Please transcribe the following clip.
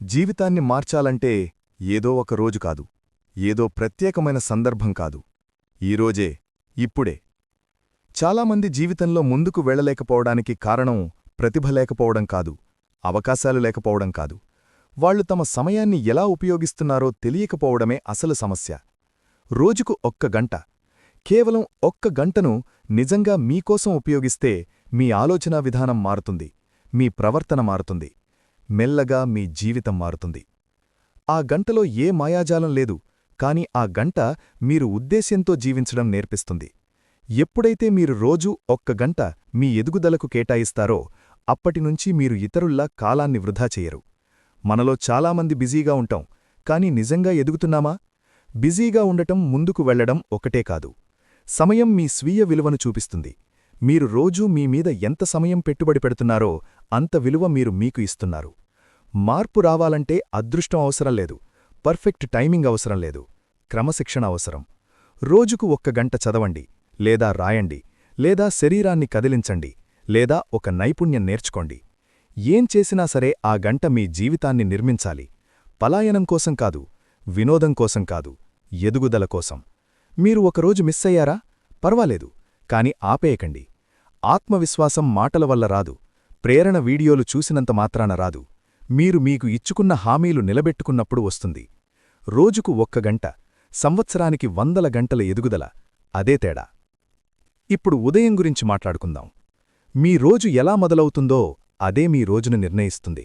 జీవితాన్ని మార్చాలంటే ఏదో ఒక రోజు కాదు. ఏదో ప్రత్యేకమైన సందర్భం కాదు. ఈరోజే ఇప్పుడే. చాలామంది జీవితంలో ముందుకు వెళ్ళలేకపోవడానికి కారణం ప్రతిభ లేకపోవడం కాదు అవకాశాలు లేకపోవడం కాదు. వాళ్ళు తమ సమయాన్ని ఎలా ఉపయోగిస్తున్నారో తెలియకపోవడమే అసలు సమస్య. రోజుకు ఒక్క గంట కేవలం ఒక్క గంటను నిజంగా మీకోసం ఉపయోగిస్తే మీ ఆలోచనా విధానం మారుతుంది మీ ప్రవర్తన మారుతుంది. మెల్లగా మీ జీవితం మారుతుంది. ఆ గంటలో ఏ మాయాజాలం లేదు కాని ఆ గంట మీరు ఉద్దేశ్యంతో జీవించడం నేర్పిస్తుంది. ఎప్పుడైతే మీరు రోజూ ఒక్క గంట మీ ఎదుగుదలకు కేటాయిస్తారో అప్పటినుంచి మీరు ఇతరుల్లా కాలాన్ని వృధా చెయ్యరు మనలో చాలామంది బిజీగా ఉంటాం కాని నిజంగా ఎదుగుతున్నామా? బిజీగా ఉండటం ముందుకు వెళ్ళడం ఒకటే కాదు. సమయం మీ స్వీయ విలువను చూపిస్తుంది. మీరు రోజూ మీ మీద ఎంత సమయం పెట్టుబడి పెడుతున్నారో అంత విలువ మీరు మీకు ఇస్తున్నారు. మార్పు రావాలంటే అదృష్టం అవసరం లేదు. పర్ఫెక్ట్ టైమింగ్ అవసరం లేదు. క్రమశిక్షణ అవసరం. రోజుకు ఒక్క గంట చదవండి లేదా రాయండి లేదా శరీరాన్ని కదిలించండి లేదా ఒక నైపుణ్యం నేర్చుకోండి. ఏం చేసినా సరే ఆ గంట మీ జీవితాన్ని నిర్మించాలి. పలాయనం కోసం కాదు వినోదం కోసం కాదు ఎదుగుదల కోసం. మీరు ఒకరోజు మిస్ అయ్యారా? పర్వాలేదు కాని ఆపేయకండి. ఆత్మవిశ్వాసం మాటల వల్ల రాదు. ప్రేరణ వీడియోలు చూసినంత మాత్రాన రాదు. మీరు మీకు ఇచ్చుకున్న హామీలు నిలబెట్టుకున్నప్పుడు వస్తుంది. రోజుకు ఒక్క గంట సంవత్సరానికి వందల గంటల ఎదుగుదల అదే తేడా. ఇప్పుడు ఉదయం గురించి మాట్లాడుకుందాం. మీ రోజు ఎలా మొదలవుతుందో అదే మీ రోజును నిర్ణయిస్తుంది.